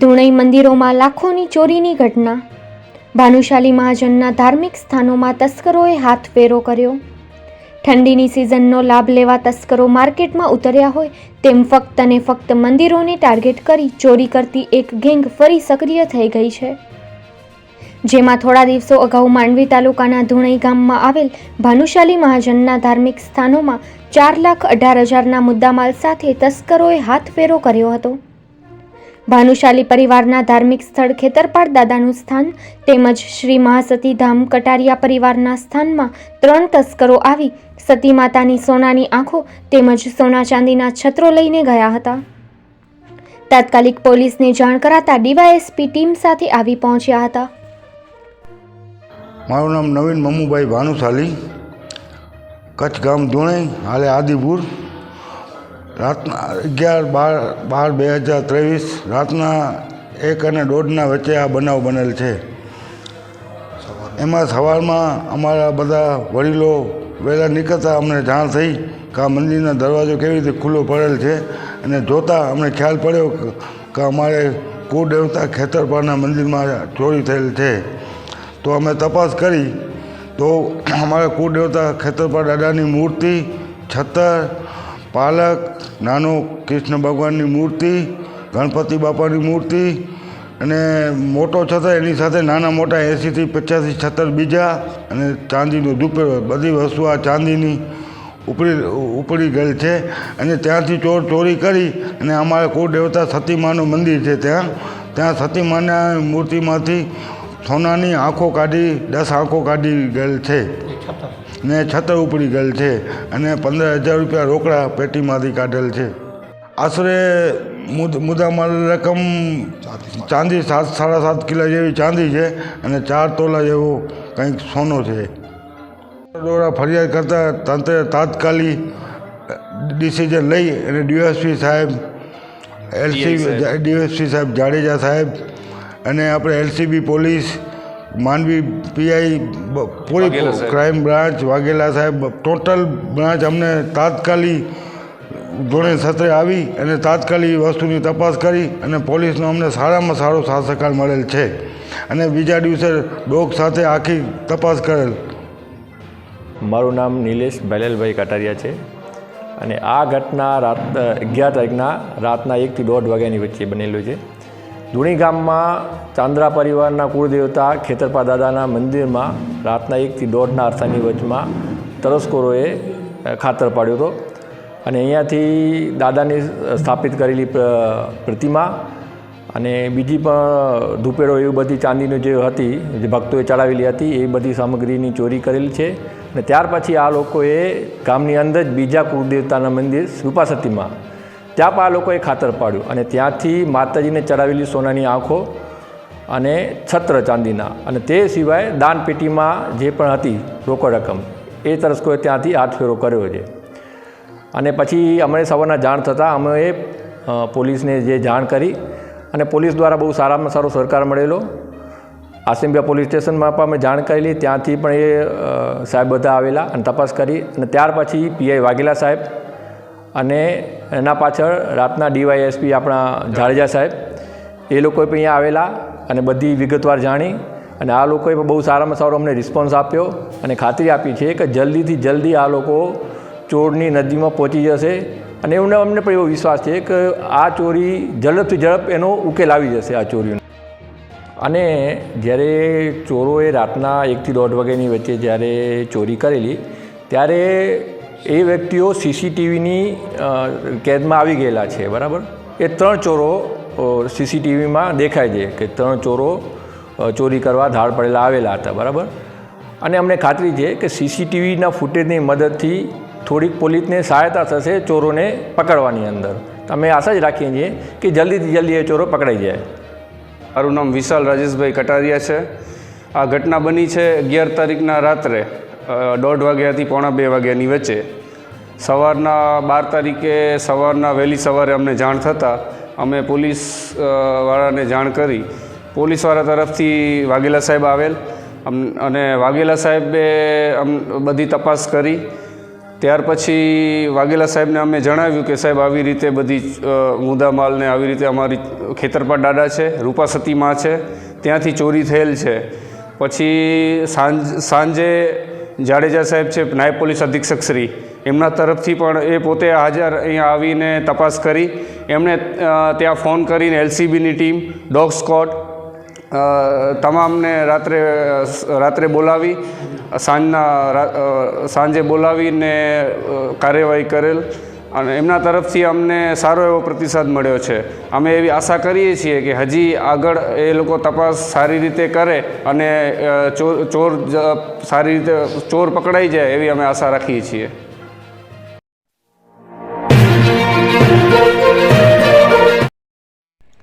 ધૂણઈ મંદિરોમાં લાખોની ચોરીની ઘટના. ભાનુશાલી મહાજનના ધાર્મિક સ્થાનોમાં તસ્કરોએ હાથ ફેરો કર્યો. ઠંડીની સિઝનનો લાભ લેવા તસ્કરો માર્કેટમાં ઉતર્યા હોય તેમ ફક્ત ને ફક્ત મંદિરોને ટાર્ગેટ કરી ચોરી કરતી એક ગેંગ ફરી સક્રિય થઈ ગઈ છે. જેમાં થોડા દિવસો અગાઉ માંડવી તાલુકાના ધુણઈ ગામમાં આવેલ ભાનુશાલી મહાજનના ધાર્મિક સ્થાનોમાં ચાર લાખ અઢાર હજારના મુદ્દામાલ સાથે તસ્કરોએ હાથફેરો કર્યો હતો. ભાનુશાલી પરિવારના ધાર્મિક સ્થળ ખેતરપાળ દાદાનું સ્થાન તેમજ શ્રી મહાસતી ધામ કટારિયા પરિવારના સ્થાનમાં ત્રણ તસ્કરો આવી સતી માતાની સોનાની આંખો તેમજ સોના ચાંદીના છત્રો લઈને ગયા હતા. તાત્કાલિક પોલીસને જાણ કરાતા ડીવાયએસપી ટીમ સાથે આવી પહોંચ્યા હતા. મારું નામ નવીન મમ્મુભાઈ ભાનુશાલી, કચ્છ ગામ ધોણે હાલે આદિપુર. રાતના અગિયાર, બાર બાર બે હજાર ત્રેવીસ, રાતના એક અને દોઢના વચ્ચે આ બનાવ બનેલ છે. એમાં સવારમાં અમારા બધા વડીલો વહેલા નીકળતા અમને જાણ થઈ કે આ મંદિરનો દરવાજો કેવી રીતે ખુલ્લો પડેલ છે અને જોતાં અમને ખ્યાલ પડ્યો કે- અમારે કુદેવતા ખેતરપાળના મંદિરમાં ચોરી થયેલ છે. તો અમે તપાસ કરી. તો અમારા કુળદેવતા ખેતરપાળ દાદાની મૂર્તિ, છત્તર પાલક, નાનો કૃષ્ણ ભગવાનની મૂર્તિ, ગણપતિ બાપાની મૂર્તિ, અને મોટો છતાં એની સાથે નાના મોટા એંસીથી પચાસી છત્તર બીજા, અને ચાંદીનો દુપેડો બધી વસ્તુ આ ચાંદીની ઉપડી ઉપડી ગયેલ છે. અને ત્યાંથી ચોર ચોરી કરી, અને અમારા કુળદેવતા સતીમાનું મંદિર છે ત્યાં. ત્યાં સતીમાના મૂર્તિમાંથી સોનાની આંખો કાઢી, દસ આંખો કાઢી ગયેલ છે. ને છતર ઉપડી ગયેલ છે અને પંદર હજાર રૂપિયા રોકડા પેટીમાંથી કાઢેલ છે. આશરે મુદ મુદ્દામાલ રકમ ચાંદી સાત સાડા સાત કિલો જેવી ચાંદી છે અને ચાર તોલા જેવો કંઈક સોનો છે. દ્વારા ફરિયાદ કરતાં તંત્રે તાત્કાલિક ડિસિઝન લઈ અને ડીએસપી સાહેબ એલસી ડીએસપી સાહેબ જાડેજા સાહેબ અને આપણે LCB police Mandvi PI police પૂરી ક્રાઇમ બ્રાન્ચ વાઘેલા સાહેબ ટોટલ બ્રાન્ચ અમને તાત્કાલિક ધોરણે સત્રે આવી અને તાત્કાલિક વસ્તુની તપાસ કરી અને પોલીસનો અમને સારામાં સારો સાથ સહકાર મળેલ છે. અને બીજા દિવસે ડોગ સાથે આખી તપાસ કરેલ. મારું નામ નિલેશ ભૈલેલભાઈ કટારિયા છે અને આ ઘટના રાત અગિયાર તારીખના રાતના એકથી દોઢ વાગ્યાની વચ્ચે બનેલું છે. ધૂણી ગામમાં ચાંદ્રા પરિવારના કુળદેવતા ખેતરપા દાદાના મંદિરમાં રાતના એકથી દોઢના અરસાની વચમાં તરસ્કોરોએ ખાતર પાડ્યો હતો. અને અહીંયાથી દાદાની સ્થાપિત કરેલી પ્રતિમા અને બીજી પણ ધૂપેડો એવી બધી ચાંદીની જે હતી, જે ભક્તોએ ચડાવેલી હતી, એ બધી સામગ્રીની ચોરી કરેલી છે. અને ત્યાર પછી આ લોકોએ ગામની અંદર જ બીજા કુળદેવતાના મંદિર રૂપાસતીમાં ત્યાં પણ આ લોકોએ ખાતર પાડ્યું અને ત્યાંથી માતાજીને ચડાવેલી સોનાની આંખો અને છત્ર ચાંદીના અને તે સિવાય દાનપેટીમાં જે પણ હતી રોકડ રકમ, એ તરસ્કોએ ત્યાંથી હાથ ફેરો કર્યો છે. અને પછી અમને સવારના જાણ થતાં અમે એ પોલીસને જે જાણ કરી અને પોલીસ દ્વારા બહુ સારામાં સારો સહકાર મળેલો. આસિમ્બિયા પોલીસ સ્ટેશનમાં પણ અમે જાણ કરેલી, ત્યાંથી પણ એ સાહેબ બધા આવેલા અને તપાસ કરી અને ત્યાર પછી પીઆઈ વાઘેલા સાહેબ અને એના પાછળ રાતના ડીવાયએસપી આપણા જાડેજા સાહેબ, એ લોકો પણ અહીંયા આવેલા અને બધી વિગતવાર જાણી અને આ લોકોએ બહુ સારામાં સારો અમને રિસ્પોન્સ આપ્યો અને ખાતરી આપી છે કે જલ્દીથી જલ્દી આ લોકો ચોરની નદીમાં પહોંચી જશે અને એમને અમને પણ એવો વિશ્વાસ છે કે આ ચોરી ઝડપથી ઝડપ એનો ઉકેલ આવી જશે આ ચોરીનો. અને જ્યારે ચોરોએ રાતના એકથી દોઢ વાગ્યાની વચ્ચે જ્યારે ચોરી કરેલી, ત્યારે એ વ્યક્તિઓ સીસીટીવીની કેદમાં આવી ગયેલા છે, બરાબર? એ ત્રણ ચોરો સીસીટીવીમાં દેખાય છે કે ત્રણ ચોરો ચોરી કરવા ધાડ પડેલા આવેલા હતા, બરાબર? અને અમને ખાતરી છે કે સીસીટીવીના ફૂટેજની મદદથી થોડીક પોલીસને સહાયતા થશે ચોરોને પકડવાની અંદર. અમે આશા જ રાખીએ છીએ કે જલ્દીથી જલ્દી એ ચોરો પકડાઈ જાય. મારું નામ વિશાલ રાજેશભાઈ કટારિયા છે. આ ઘટના બની છે અગિયાર તારીખના રાત્રે. દોઢ વાગ્યાથી પોણા બે વાગ્યાની વચ્ચે. સવારના બાર તારીખે સવારના વહેલી સવારે અમને જાણ થતાં અમે પોલીસ વાળાને જાણ કરી. પોલીસવાળા તરફથી વાઘેલા સાહેબ આવેલ. અને વાઘેલા સાહેબે બધી તપાસ કરી. ત્યાર પછી વાઘેલા સાહેબને અમે જણાવ્યું કે સાહેબ આવી રીતે બધી મુદ્દામાલને આવી રીતે અમારી ખેતરપા દાડા છે, રૂપા સતીમાં છે, ત્યાંથી ચોરી થયેલ છે. પછી સાંજ, સાંજે જાડેજા સાહેબ છે, નાયબ પોલીસ અધિક્ષક શ્રી. એમના તરફથી પણ એ પોતે હાજર અહીંયા આવીને તપાસ કરી. એમણે ત્યાં ફોન કરીને એલસીબીની ટીમ, ડોગ સ્કોટ તમામને રાત્રે રાત્રે બોલાવી, સાંજના સાંજે બોલાવીને કાર્યવાહી કરેલ. અને એમના તરફથી અમને સારો એવો પ્રતિસાદ મળ્યો છે. અમે એવી આશા કરીએ છીએ કે હજી આગળ એ લોકો તપાસ સારી રીતે કરે અને ચોર ચોર સારી રીતે ચોર પકડાઈ જાય એવી અમે આશા રાખીએ છીએ.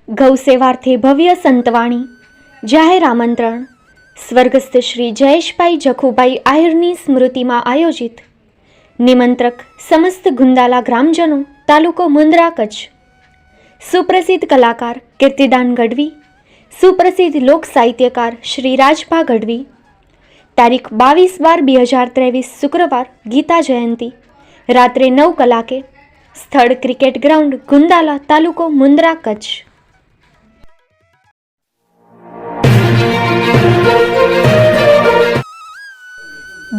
ગૌસેવાર્થે ભવ્ય સંતવાણી. જાહેર આમંત્રણ. સ્વર્ગસ્થ શ્રી જયેશભાઈ જખુભાઈ આહિરની સ્મૃતિમાં આયોજિત નિમંત્રક સમસ્ત ગુંદાલા ગ્રામજનો, તાલુકો મુંદ્રા કચ્છ. સુપ્રસિદ્ધ કલાકાર કીર્તિદાન ગઢવી, સુપ્રસિદ્ધ લોક સાહિત્યકાર શ્રી રાજભા ગઢવી. તારીખ બાવીસ બાર બે હજાર ત્રેવીસ શુક્રવાર ગીતા જયંતી. રાત્રે નવ કલાકે સ્થળ ક્રિકેટ ગ્રાઉન્ડ ગુંદાલા તાલુકો મુંદ્રા કચ્છ.